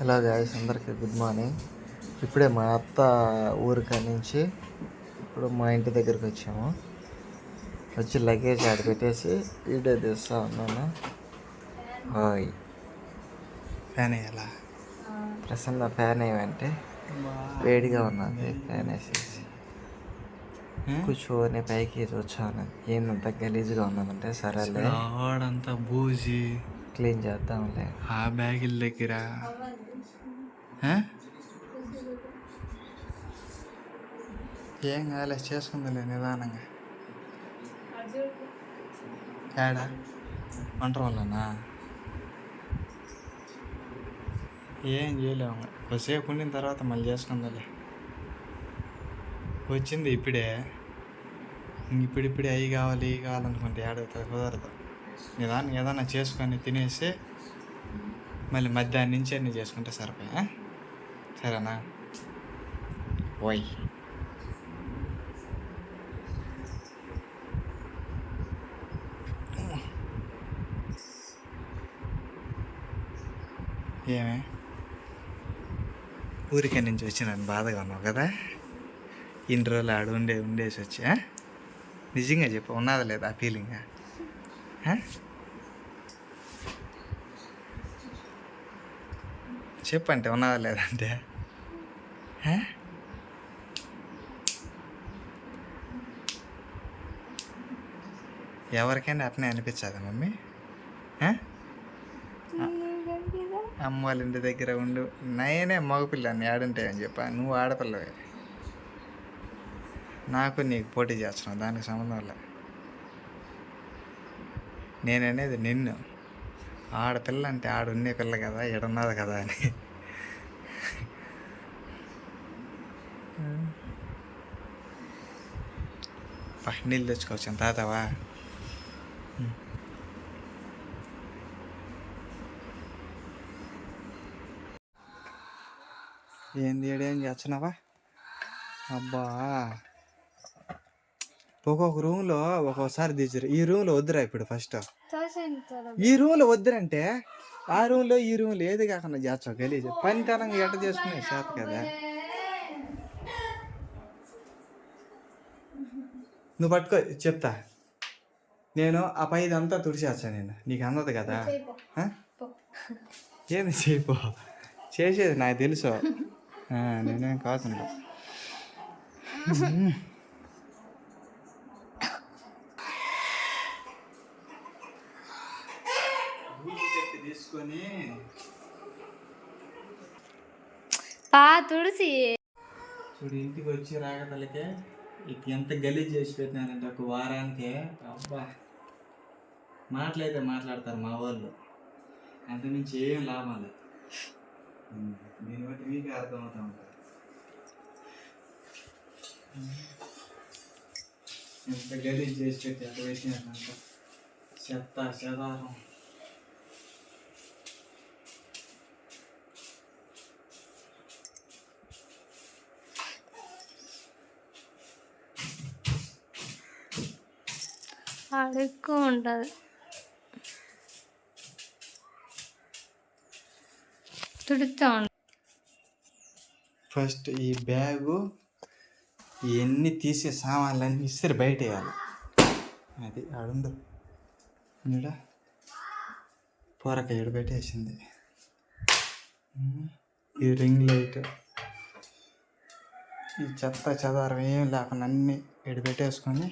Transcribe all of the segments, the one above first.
Hello guys అందరికీ good morning. ఇప్పుడే మా అత్త ఊరికాడ నుంచి ఇప్పుడు మా ఇంటి దగ్గరికి వచ్చాము. వచ్చి లగేజ్ ఆడ పెట్టేసి వీడియో తీస్తా ఉన్నాను. హాయ్. ఫ్యాన్ వేయాలా ప్రసన్న ఫ్యాన్ ఏమంటే వేడిగా ఉన్నది ఫ్యాన్ వేసేసి. కూర్చొని పైకి వచ్చాను ఏందంత గలీజ్గా ఉన్నదంటే సరేలే. ఆడంతా బూజి. క్లీన్ చేద్దాంలే. ఆ బ్యాగుల దగ్గర? ఏం? కాలే చేసుకుందిలే నిదానంగా. ఏడా వంట వల్లనా ఏం చేయలేము కొద్దిసేపు ఉండిన తర్వాత మళ్ళీ చేసుకుందాలే. వచ్చింది ఇప్పుడే. ఇప్పుడిప్పుడే అవి కావాలి ఇవి కావాలనుకుంటే ఏడవుతుంది కుదరదు. నిదానం ఏదైనా చేసుకొని తినేసి మళ్ళీ మధ్యాహ్నం నుంచి అన్నీ చేసుకుంటే సరిపోయా? సరేనా? ఓయ్. ఏమే? ఊరికే నుంచి వచ్చినాను బాధగా ఉన్నావు కదా? ఇన్ని రోజులు ఆడు ఉండే ఉండేసి వచ్చి? నిజంగా చెప్పు ఉన్నదా లేదా ఆ ఫీలింగ్ చెప్పంటే ఉన్నదా లేదంటే? ఎవరికైనా అట్నే అనిపించదా మమ్మీ? అమ్మ వాళ్ళ ఇంటి దగ్గర ఉండు. నేనే మగపిల్లని ఆడుంటాయని చెప్పా. నువ్వు ఆడపిల్లవే. నాకు నీకు పోటీ చేస్తున్నావు. దానికి సంబంధం లే. నేననేది నిన్ను. ఆడపిల్ల అంటే ఆడున్నే పిల్ల కదా ఎడున్నది కదా అని. పా, నీళ్ళు తెచ్చుకోవచ్చు. తాతావా? ఏంది ఏడేం చేస్తున్నావా? అబ్బా! ఒక్కొక్క రూమ్లో ఒక్కొక్కసారి తీసారు ఈ రూమ్లో వద్దురా ఇప్పుడు ఫస్ట్ ఈ రూమ్లో వద్దురంటే ఆ రూమ్లో ఈ రూమ్లో ఏది కాకుండా చేస్తావు గలీజ్. పనితనంగా ఎట్ట చేసుకునే చేత కదా. నువ్వు పట్టుకో చెప్తా. నేను ఆ పై ఇదంతా తుడిచేస్తా నేను. నీకు అందదు కదా? ఆ? ఏంది చేయపో చేసేది నాకు తెలుసు. ఆ, నేనేం కాదు తీసుకొని పా తుడిసి. చూడు ఇంటికి వచ్చి రాగతలకే ఎంత గలీజ్ చేసి పెట్టినారంటే ఒక వారానికి అబ్బా. మాట్లాడితే మాట్లాడతారు మా వాళ్ళు. అంతమించి ఏం లాభం లేదు దీన్ని బట్టి మీకు అర్థమవుతా ఉంటారు ఎంత గలీజ్ చేసి పెట్టి ఎంత వేసినారంట చెత్త చెదారం. ఎక్కువ ఉంటుంది తుడుస్తూ ఫస్ట్ ఈ బ్యాగు ఇవన్నీ తీసే సామాన్లన్నీ ఇస్తారు బయట వేయాలి అది ఆడుండు. ఇక్కడ పొరక ఏడు పెట్టేసింది ఈ రింగ్ లైట్. ఈ చెత్త చెదారం ఏం లేకుండా అన్నీ ఇక్కడ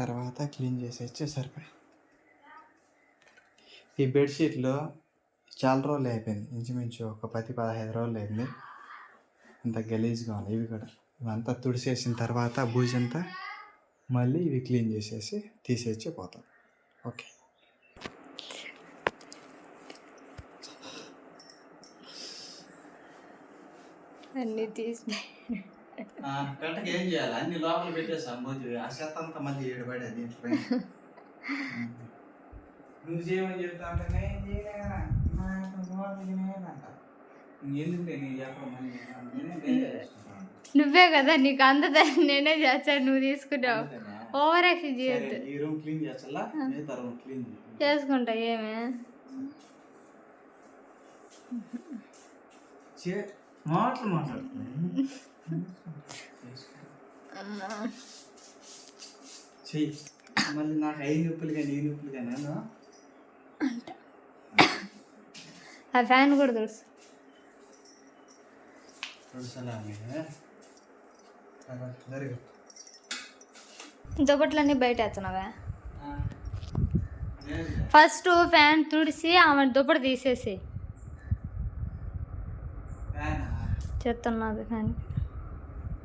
తర్వాత క్లీన్ చేసేస్తే సరిపోయి ఈ బెడ్షీట్లో చాలా రోజులు అయిపోయింది. ఇంచుమించు ఒక పది పదహైదు రోజులు అయింది. అంత గలీజ్గా ఉంది. ఇవి కూడా ఇవంతా తుడిసేసిన తర్వాత బూజంతా మళ్ళీ ఇవి క్లీన్ చేసేసి తీసేసి పోతాం. ఓకే. అన్నీ తీసి పెట్టక ఏం చేయాలి? అన్ని లోపల పెట్టేసాం బూజు ఆ చెత్త అంతా మళ్ళీ ఏడుపడే దీంట్లో. నువ్వు చేయమని చెప్తా అంటే నేను చేయలేనా? నువ్వే కదా నీకు అందదని నేనే చేస్తాను నువ్వు తీసుకున్నావు అంతేనా? ఓవర్ యాక్షన్ చేయొద్దు. ఈ రూమ్ క్లీన్ చేస్తా మిగతా రూమ్ క్లీన్ చేసుకుంటా ఏమే? చే మాటలు మాట్లాడుతున్నాయి చెయ్యి. మళ్ళీ నాకు ఐదు నొప్పులు కానీ ఈ నొప్పులు కానీ ఆ ఫ్యాన్ కూడా తుడుసు. దుప్పట్లన్నీ బయట వేస్తున్నావా ఫస్ట్ ఫ్యాన్ తుడిసి ఆమె దుప్పటి తీసేసి. చెప్తున్నది ఫ్యాన్.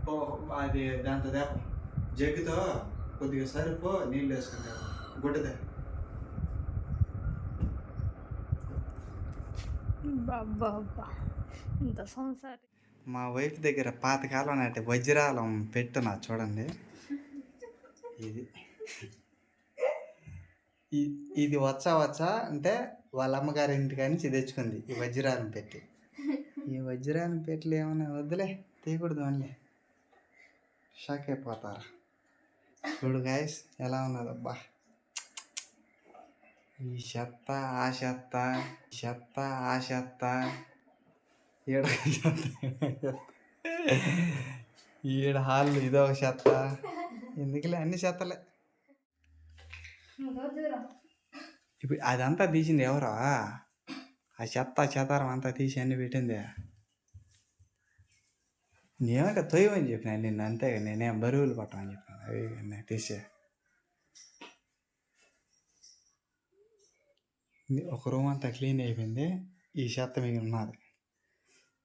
ఓ అది దాంతో దేప. జగ్గుతో కొద్దిగా సరిపో నీళ్ళు వేసుకుంటా గుడ్డదే బాబా ఇంత సంసారి. మా వైఫ్ దగ్గర పాతకాలం నాటి వజ్రాలం పెట్టునా చూడండి. ఇది. ఇది వచ్చా వచ్చా అంటే వాళ్ళ అమ్మగారి ఇంటికి నుంచి తెచ్చుకుంది ఈ వజ్రాలం పెట్టి. ఈ వజ్రాలం పెట్లు ఏమన్నా వద్దులే తీయకూడదు అని షాక్ అయిపోతారు. చూడు గాయస్ ఎలా ఉన్నదబ్బా ఈ చెత్త ఆ చెత్త చెత్త ఆ చెత్త. ఈడ చెత్త ఈడ హాల్ ఇదో చెత్త. ఎందుకులే అన్ని చెత్తలే. ఇప్పుడు అదంతా తీసింది ఎవరా? ఆ చెత్త చెత్తారం అంతా తీసి అన్ని పెట్టింది. నేనక తొయ్యమని చెప్పిన నిన్ను అంతే నేనేం బరువులు పట్టమని చెప్పిన. అవి తీసే ఒక రూమ్ అంతా క్లీన్ అయిపోయింది ఈ చెత్త మీకు ఉన్నది.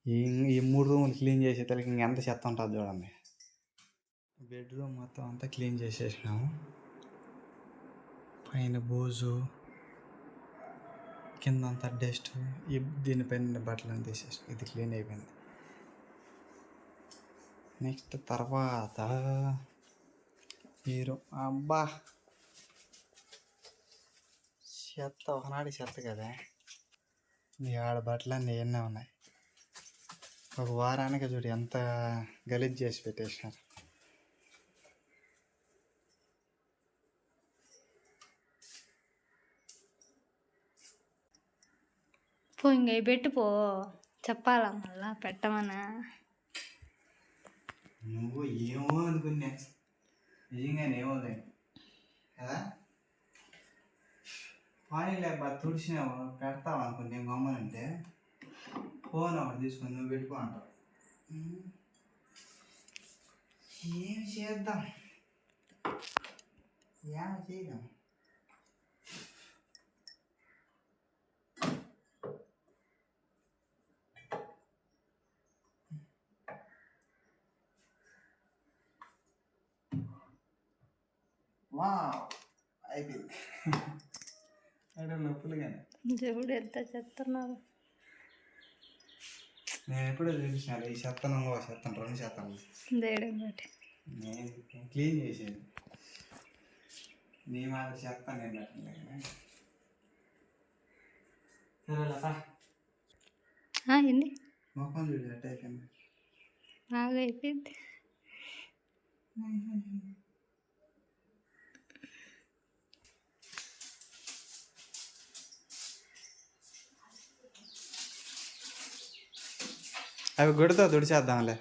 ఈ ఈ మూడు రూములు క్లీన్ చేసే తలకి ఇంకెంత చెత్త ఉంటుంది చూడండి. బెడ్రూమ్ మొత్తం అంతా క్లీన్ చేసేసినాము. పైన బోజు కింద అంతా డస్ట్ ఈ దీనిపైన బట్టలను తీసేసి ఇది క్లీన్ అయిపోయింది. నెక్స్ట్ తర్వాత మీరు అబ్బా! చెత్త ఒకనాడు చెత్త కదా. నీ ఆడ బట్టలన్నీ ఎన్నో ఉన్నాయి. ఒక వారానికి చూడు ఎంత గలీజ్ చేసి పెట్టేసినారు. పో ఇంక ఇవి పెట్టు పో. చెప్పాలా మళ్ళా? పెట్టమనా నువ్వు ఏమో అనుకున్నా. నిజంగానే ఏమో కదా? పానీ లేకపోతే తుడిచినావు పెడతావు అనుకుని నేను గమ్మనంటే ఫోన్ ఒకటి తీసుకొని నువ్వు పెట్టుకో అంటావు. ఏం చేద్దాం? ఏమి చేద్దాం వా అయిపోయింది అక్కడ నొప్పులు కానీ దేవుడు ఎంత చెప్తున్నారు నేను ఎప్పుడో చూపించాను ఈ చెత్తను చెత్తను రెండు చెత్తను దేవుడు బట్టి నేను క్లీన్ చేసేది. నీ మాట చెత్త నేను పెట్టలే కానీ. సరేలేపా ఏంది? ముఖం చూడు అయిపోయింది బాగా అయిపోయింది అవి గుడితో తుడిచేద్దాంలే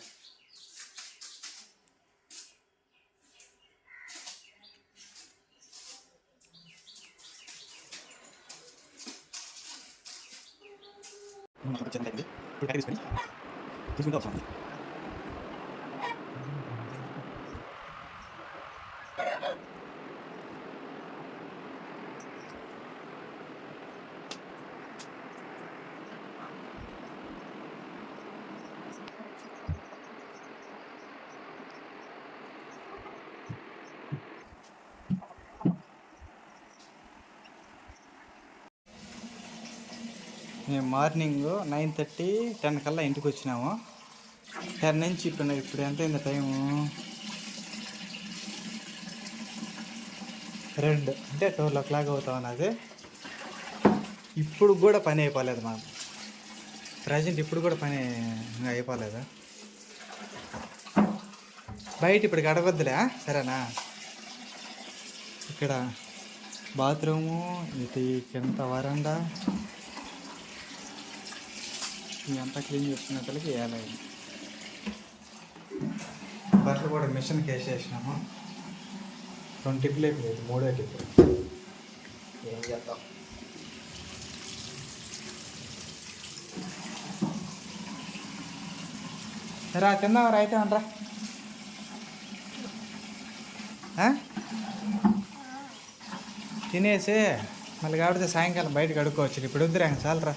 మేము మార్నింగ్ నైన్ థర్టీ టెన్ కల్లా ఇంటికి వచ్చినాము. టెన్ నుంచి ఇప్పుడు ఇప్పుడు ఎంత అయింది టైము? రెండు అంటే ట్వెల్వ్ ఓ క్లాక్ అవుతాం అది ఇప్పుడు కూడా పని అయిపోలేదు మాకు. ప్రజెంట్ ఇప్పుడు కూడా పని ఇంకా అయిపోలేదు. బయట ఇప్పుడు గడవద్దులే సరేనా? ఇక్కడ బాత్రూము ఇది కింద వరండా ఇదంతా క్లీన్ చేసుకునేతలకి వేయాలి బట్టలు కూడా మిషన్కి వేసేసినాము రెండు టిప్పులు అయిపోలేదు మూడో టిప్పు ఏం చేద్దాం? రా తిందాం రా అయితే అనరా తినేసి మళ్ళీ కాబట్టి సాయంకాలం బయటకు అడుక్కోవచ్చు. ఇప్పుడు వద్దురా ఇంక చాలరా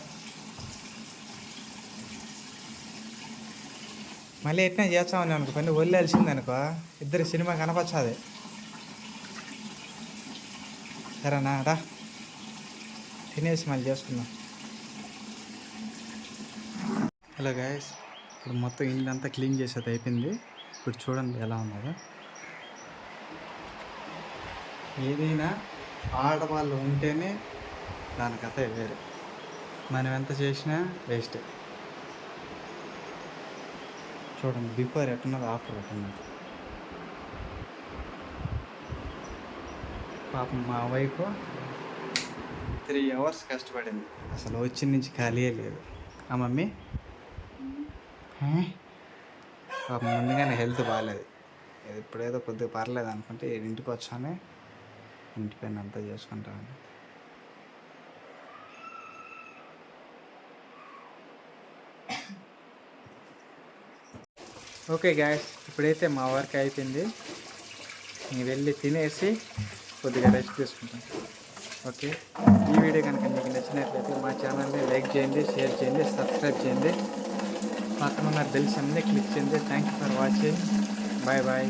మళ్ళీ ఎట్లా చేస్తామని అనుకో పని వదిలేసింది అనుకో ఇద్దరు సినిమా కనపచ్చాది. సరేనా రా. తినేసి మళ్ళీ చేసుకుందాం. హలో గాయస్ ఇప్పుడు మొత్తం ఇల్లు అంతా క్లీన్ చేసేది అయిపోయింది. ఇప్పుడు చూడండి ఎలా ఉన్నదో. ఏదైనా ఆడవాళ్ళు ఉంటేనే దాని కథ వేరు. మనం ఎంత చేసినా వేస్టే. చూడండి బిఫోర్ ఎట్టున్నది ఆఫ్టర్ ఎట్టున్నది. పాపం మా వైఫ్ త్రీ అవర్స్ కష్టపడింది. అసలు వచ్చిన నుంచి ఖాళీయే లేదు. ఆ మమ్మీ? పాపం ముందుగానే హెల్త్ బాగాలేదు ఇప్పుడేదో కొద్దిగా పర్లేదు అనుకుంటే ఇంటికి వచ్చానే ఇంటి పైన అంతా చేసుకుంటామని ఓకే గ్యాస్ ఇప్పుడైతే మా వర్క్ అయిపోయింది. నేను వెళ్ళి తినేసి కొద్దిగా రెస్ట్ తీసుకుంటాను ఓకే? ఈ వీడియో కనుక మీకు నచ్చినట్లయితే మా ఛానల్ని లైక్ చేయండి షేర్ చేయండి సబ్స్క్రైబ్ చేయండి. పక్కన ఉన్న బెల్స్ అన్నీ క్లిక్ చేయండి. Thank you for watching bye bye